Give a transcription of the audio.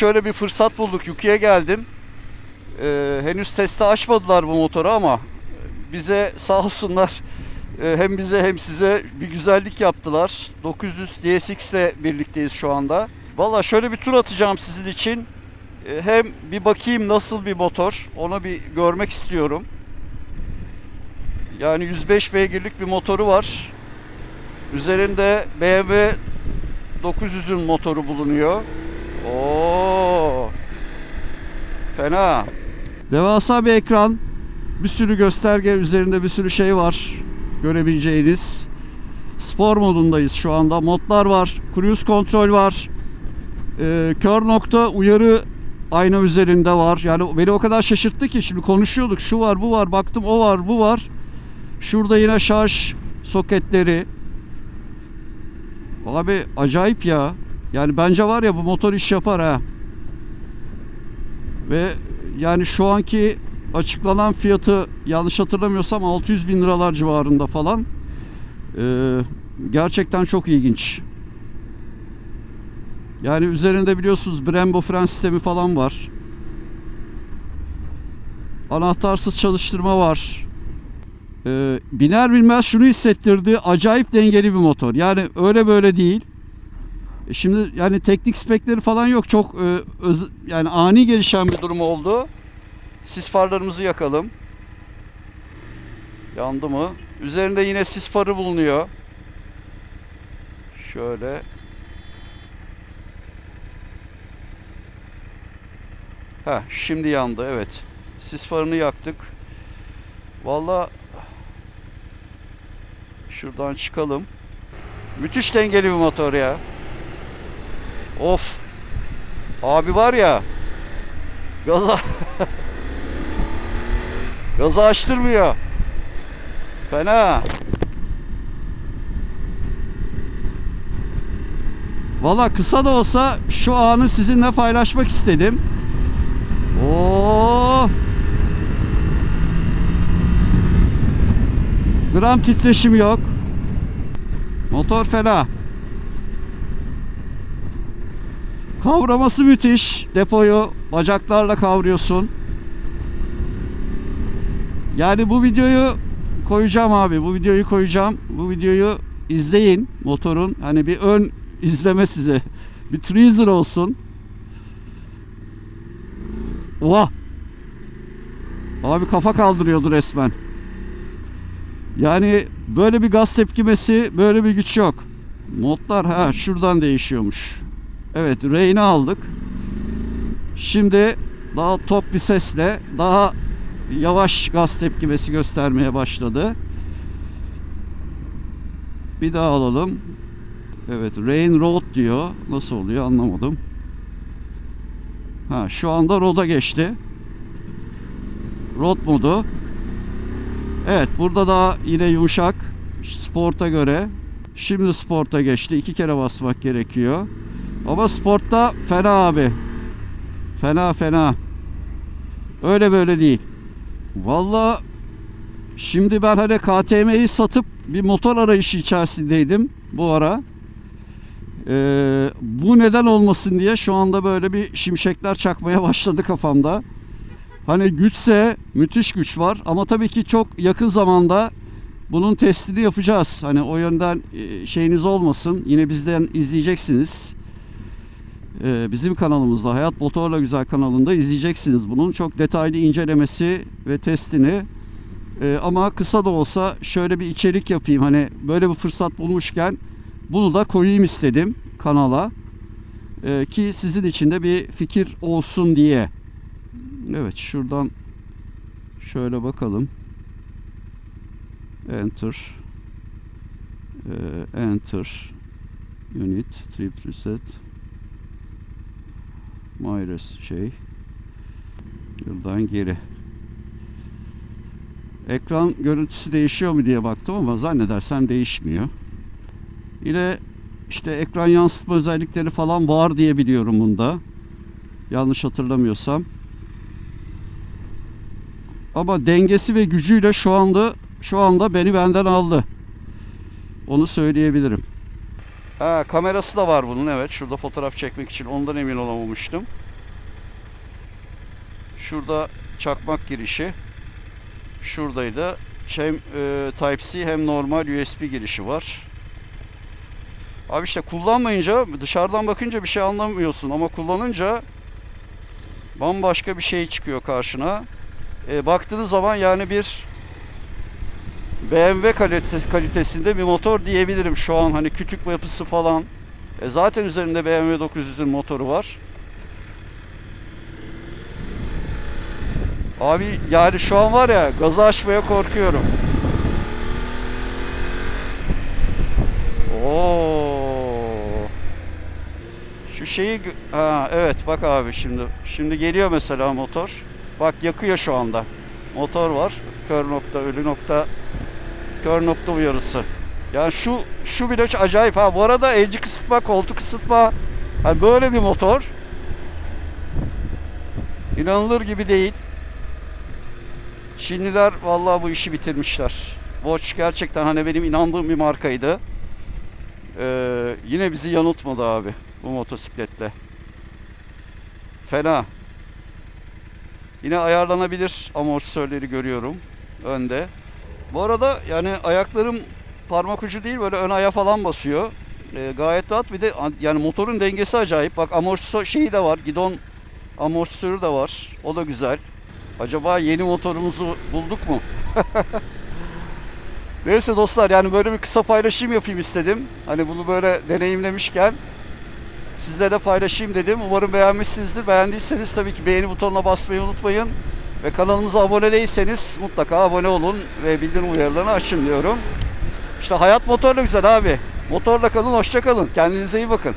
şöyle bir fırsat bulduk. Yuki'ye geldim. Ee, henüz testi açmadılar bu motoru ama bize sağ olsunlar e, hem bize hem size bir güzellik yaptılar. 900 DSX ile birlikteyiz şu anda. Valla şöyle bir tur atacağım sizin için. E, Hem bir bakayım nasıl bir motor. Onu bir görmek istiyorum. Yani 105 beygirlik bir motoru var. Üzerinde BMW 900'ün motoru bulunuyor. Oo. Fena. Devasa bir ekran. Bir sürü gösterge üzerinde bir sürü şey var. Görebileceğiniz. Spor modundayız şu anda. Modlar var. Cruise kontrol var. Ee, kör nokta uyarı ayna üzerinde var. Yani beni o kadar şaşırttı ki şimdi konuşuyorduk. Şu var, bu var. Baktım o var, bu var. Şurada yine şarj soketleri. Abi acayip ya. Yani bence var ya bu motor iş yapar ha. Ve yani şu anki açıklanan fiyatı yanlış hatırlamıyorsam 600 bin liralar civarında falan. Ee, gerçekten çok ilginç. Yani üzerinde biliyorsunuz Brembo fren sistemi falan var. Anahtarsız çalıştırma var. Ee, biner bilmez şunu hissettirdi. Acayip dengeli bir motor. Yani öyle böyle değil. E Şimdi yani teknik spekleri falan yok. Çok e, öz- yani ani gelişen bir durum oldu. Sis farlarımızı yakalım. Yandı mı? Üzerinde yine sis farı bulunuyor. Şöyle. Ha, şimdi yandı evet. Sis farını yaktık. Valla şuradan çıkalım. Müthiş dengeli bir motor ya. Of. Abi var ya. Gaza Gazı açtırmıyor. Fena. Valla kısa da olsa şu anı sizinle paylaşmak istedim. Oo. Gram titreşim yok. Motor fena. Kavraması müthiş. Depoyu bacaklarla kavruyorsun. Yani bu videoyu koyacağım abi. Bu videoyu koyacağım. Bu videoyu izleyin. Motorun hani bir ön izleme size. Bir teaser olsun. Oha. Abi kafa kaldırıyordu resmen. Yani böyle bir gaz tepkimesi, böyle bir güç yok. Modlar ha şuradan değişiyormuş. Evet, reyni aldık. Şimdi daha top bir sesle daha yavaş gaz tepkimesi göstermeye başladı. Bir daha alalım. Evet, rain road diyor. Nasıl oluyor anlamadım. Ha, şu anda road'a geçti. Road modu. Evet, burada da yine yumuşak. Sport'a göre. Şimdi sport'a geçti. İki kere basmak gerekiyor. Ama sportta fena abi. Fena fena. Öyle böyle değil. Valla şimdi ben hani KTM'yi satıp bir motor arayışı içerisindeydim bu ara. Ee, bu neden olmasın diye şu anda böyle bir şimşekler çakmaya başladı kafamda. Hani güçse müthiş güç var ama tabii ki çok yakın zamanda bunun testini yapacağız. Hani o yönden e, şeyiniz olmasın. Yine bizden izleyeceksiniz. Ee, bizim kanalımızda Hayat Motorla Güzel kanalında izleyeceksiniz bunun çok detaylı incelemesi ve testini. Ee, ama kısa da olsa şöyle bir içerik yapayım. Hani böyle bir fırsat bulmuşken bunu da koyayım istedim kanala. Ee, ki sizin için de bir fikir olsun diye. Evet şuradan şöyle bakalım. Enter. Enter. Unit. Trip reset. Myres şey. Buradan geri. Ekran görüntüsü değişiyor mu diye baktım ama zannedersem değişmiyor. Yine işte ekran yansıtma özellikleri falan var diye biliyorum bunda. Yanlış hatırlamıyorsam. Ama dengesi ve gücüyle şu anda şu anda beni benden aldı. Onu söyleyebilirim. Ha, kamerası da var bunun evet. Şurada fotoğraf çekmek için ondan emin olamamıştım. Şurada çakmak girişi. Şuradaydı. Hem e, Type-C hem normal USB girişi var. Abi işte kullanmayınca dışarıdan bakınca bir şey anlamıyorsun ama kullanınca bambaşka bir şey çıkıyor karşına. E, baktığınız zaman yani bir BMW kalitesi, kalitesinde bir motor diyebilirim şu an hani kütük yapısı falan. E, zaten üzerinde BMW 900'ün motoru var. Abi yani şu an var ya gazı açmaya korkuyorum. Oo. Şu şeyi ha evet bak abi şimdi şimdi geliyor mesela motor. Bak yakıyor şu anda. Motor var. Kör nokta, ölü nokta, kör nokta uyarısı. Yani şu şu bile acayip ha. Bu arada elci kısıtma, koltuk ısıtma. Hani böyle bir motor. İnanılır gibi değil. Çinliler vallahi bu işi bitirmişler. Watch gerçekten hani benim inandığım bir markaydı. Ee, yine bizi yanıltmadı abi bu motosikletle. Fena. Yine ayarlanabilir amortisörleri görüyorum önde. Bu arada yani ayaklarım parmak ucu değil böyle ön aya falan basıyor. Ee, gayet rahat bir de an- yani motorun dengesi acayip. Bak amortisör şeyi de var. Gidon amortisörü de var. O da güzel. Acaba yeni motorumuzu bulduk mu? Neyse dostlar yani böyle bir kısa paylaşım yapayım istedim. Hani bunu böyle deneyimlemişken sizle de paylaşayım dedim. Umarım beğenmişsinizdir. Beğendiyseniz tabii ki beğeni butonuna basmayı unutmayın. Ve kanalımıza abone değilseniz mutlaka abone olun ve bildirim uyarılarını açın diyorum. İşte hayat motorla güzel abi. Motorla kalın, hoşça kalın. Kendinize iyi bakın.